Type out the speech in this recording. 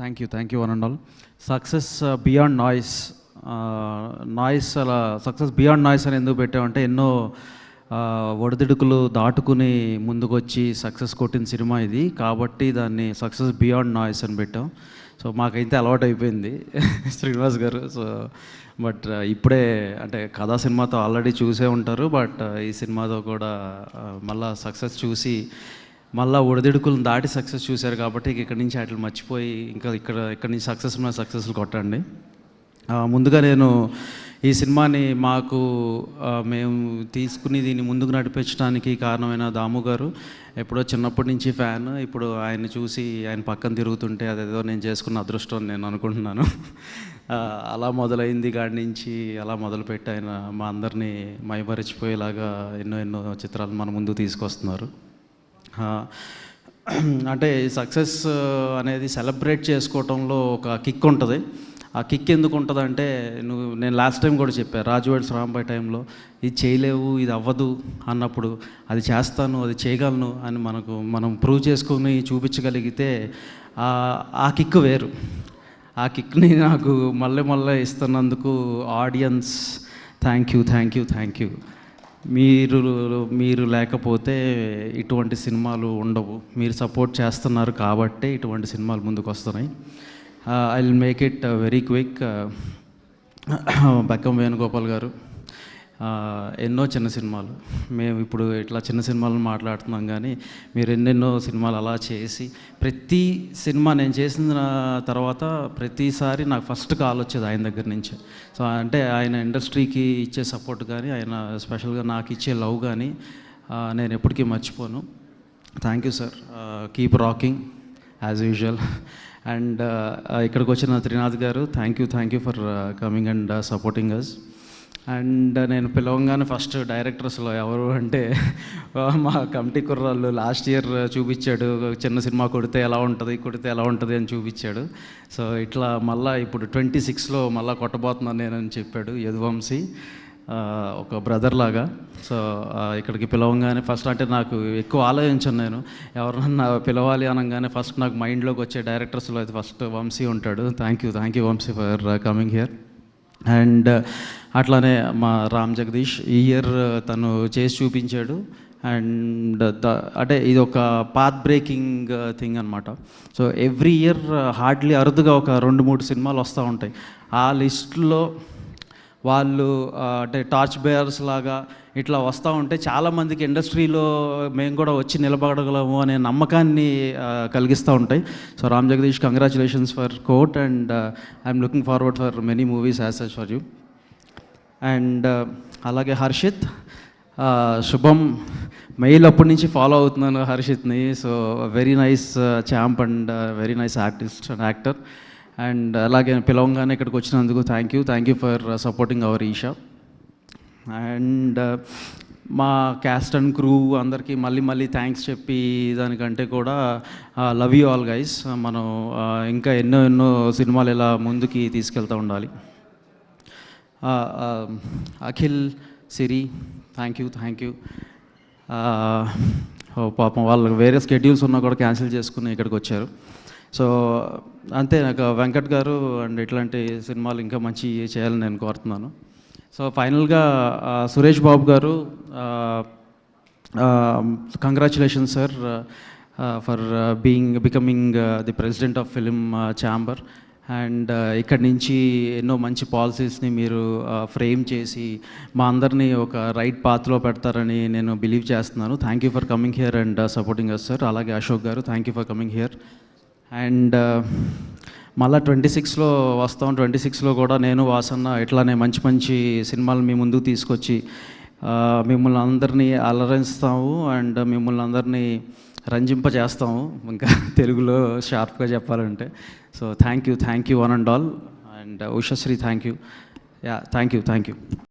Thank you thank you one and all success beyond noise noise అలా success beyond noise అని ఎందుకు పెట్టామంటే ఎన్నో ఒడిదుడుకులు దాటుకుని ముందుకొచ్చి సక్సెస్ కొట్టిన సినిమా ఇది. కాబట్టి దాన్ని సక్సెస్ బియాండ్ నాయిస్ అని పెట్టాం. సో మాకైతే అలవాటు అయిపోయింది శ్రీనివాస్ గారు. సో బట్ uh, ఇప్పుడే అంటే కథా సినిమాతో ఆల్రెడీ చూసే ఉంటారు. బట్ uh, ఈ సినిమాతో కూడా uh, మళ్ళీ సక్సెస్ చూసి మళ్ళీ ఒడిదుడుకులను దాటి సక్సెస్ చూశారు కాబట్టి ఇక్కడి నుంచి వాటిని మర్చిపోయి ఇంకా ఇక్కడ ఇక్కడి నుంచి సక్సెస్ మీద సక్సెస్లు కొట్టండి. ముందుగా నేను ఈ సినిమాని మాకు మేము తీసుకుని దీన్ని ముందుకు నడిపించడానికి కారణమైన దాము గారు ఎప్పుడో చిన్నప్పటి నుంచి ఫ్యాన్. ఇప్పుడు ఆయన చూసి ఆయన పక్కన తిరుగుతుంటే అదేదో నేను చేసుకున్న అదృష్టం నేను అనుకుంటున్నాను. అలా మొదలైంది కాడి నుంచి అలా మొదలుపెట్టి ఆయన మా అందరినీ మైమరిచిపోయేలాగా ఎన్నో ఎన్నో చిత్రాలు మన ముందు తీసుకొస్తున్నారు. అంటే సక్సెస్ అనేది సెలబ్రేట్ చేసుకోవటంలో ఒక కిక్ ఉంటుంది. ఆ కిక్ ఎందుకు ఉంటుంది అంటే నువ్వు నేను లాస్ట్ టైం కూడా చెప్పాను రాజువాడి రాంబాయ్ టైంలో ఇది చేయలేవు ఇది అవ్వదు అన్నప్పుడు అది చేస్తాను అది చేయగలను అని మనకు మనం ప్రూవ్ చేసుకుని చూపించగలిగితే ఆ కిక్ వేరు. ఆ కిక్ని నాకు మళ్ళీ మళ్ళీ ఇస్తున్నందుకు audience thank you thank you thank you మీరు మీరు లేకపోతే ఇటువంటి సినిమాలు ఉండవు. మీరు సపోర్ట్ చేస్తున్నారు కాబట్టి ఇటువంటి సినిమాలు ముందుకు వస్తున్నాయి. I will make it very quick Bekkam Venugopal గారు. ఎన్నో చిన్న సినిమాలు. మేము ఇప్పుడు ఇట్లా చిన్న సినిమాలను మాట్లాడుతున్నాం కానీ మీరు ఎన్నెన్నో సినిమాలు అలా చేసి ప్రతి సినిమా నేను చేసిన తర్వాత ప్రతిసారి నాకు ఫస్ట్ కాల్ వచ్చేది ఆయన దగ్గర నుంచి. సో అంటే ఆయన ఇండస్ట్రీకి ఇచ్చే సపోర్ట్ కానీ ఆయన స్పెషల్గా నాకు ఇచ్చే లవ్ కానీ నేను ఎప్పటికీ మర్చిపోను. Thank you sir. Keep rocking as usual. And ఇక్కడికి వచ్చిన త్రినాథ్ గారు thank you thank you for coming and supporting us and నేను పిలవంగానే ఫస్ట్ డైరెక్టర్స్లో ఎవరు అంటే మా కమిటీ కుర్రాళ్ళు లాస్ట్ ఇయర్ చూపించాడు చిన్న సినిమా కొడితే ఎలా ఉంటుంది కొడితే ఎలా ఉంటుంది అని చూపించాడు. సో ఇట్లా మళ్ళీ ఇప్పుడు ట్వంటీ సిక్స్లో మళ్ళీ కొట్టబోతున్నాను నేను అని చెప్పాడు యదువంశీ ఒక బ్రదర్ లాగా. సో ఇక్కడికి పిలవంగానే ఫస్ట్ అంటే నాకు ఎక్కువ ఆలోచించాను నేను. ఎవరన్నా పిలవాలి అనగానే ఫస్ట్ నాకు మైండ్లోకి వచ్చే డైరెక్టర్స్లో అయితే ఫస్ట్ వంశీ ఉంటాడు. Thank you thank you Vamshi for coming here. And అట్లానే మా రామ్ జగదీష్ ఈ ఇయర్ తను చేసి చూపించాడు. అండ్ ద అంటే ఇది ఒక పాత్ బ్రేకింగ్ థింగ్ అనమాట సో ఎవ్రీ ఇయర్ హార్డ్లీ అరుదుగా ఒక రెండు మూడు సినిమాలు వస్తూ ఉంటాయి. ఆ లిస్ట్లో వాళ్ళు అంటే టార్చ్ బేయర్స్ లాగా ఇట్లా వస్తూ ఉంటే చాలామందికి ఇండస్ట్రీలో మేము కూడా వచ్చి నిలబడగలము అనే నమ్మకాన్ని కలిగిస్తూ ఉంటాయి. So Ram Jagadish congratulations for Court and I'm looking forward for many movies as such for you and అలాగే హర్షిత్ శుభం మెయిల్ అప్పటి నుంచి ఫాలో అవుతున్నాను హర్షిత్ని. So very nice champ and very nice artist and actor and అలాగే పిలవంగానే ఇక్కడికి వచ్చినందుకు thank you thank you for supporting our Eesha and uh, మా క్యాస్ట్ అండ్ క్రూ అందరికీ మళ్ళీ మళ్ళీ థ్యాంక్స్ చెప్పి దానికంటే కూడా లవ్ యూ ఆల్ గైస్ మనం uh, ఇంకా ఎన్నో ఎన్నో సినిమాలు ఇలా ముందుకి తీసుకెళ్తూ ఉండాలి. Uh, um, Akhil Siri thank you thank you పాపం వాళ్ళకి వేరే స్కెడ్యూల్స్ ఉన్నా కూడా క్యాన్సిల్ చేసుకుని ఇక్కడికి వచ్చారు. సో అంతే నాకు వెంకట్ గారు అండ్ ఇట్లాంటి సినిమాలు ఇంకా మంచి చేయాలని నేను కోరుతున్నాను. సో ఫైనల్గా సురేష్ బాబు గారు congratulation sir for being becoming the president of film chamber and ఇక్కడి నుంచి ఎన్నో మంచి పాలసీస్ని మీరు ఫ్రేమ్ చేసి మా అందరినీ ఒక రైట్ పాత్లో పెడతారని నేను బిలీవ్ చేస్తున్నాను. Thank you for coming here and supporting us sir అలాగే అశోక్ గారు thank you for coming here and మళ్ళీ ట్వంటీ సిక్స్లో వస్తాం. ట్వంటీ సిక్స్లో కూడా నేను వాసన్న ఇట్లానే మంచి మంచి సినిమాలు మీ ముందుకు తీసుకొచ్చి మిమ్మల్ని అందరినీ అలరిస్తాము అండ్ మిమ్మల్ని అందరినీ రంజింప చేస్తాము ఇంకా తెలుగులో షార్ప్గా చెప్పాలంటే. So thank you thank you one and all. And Ushasri thank you. Yeah thank you thank you.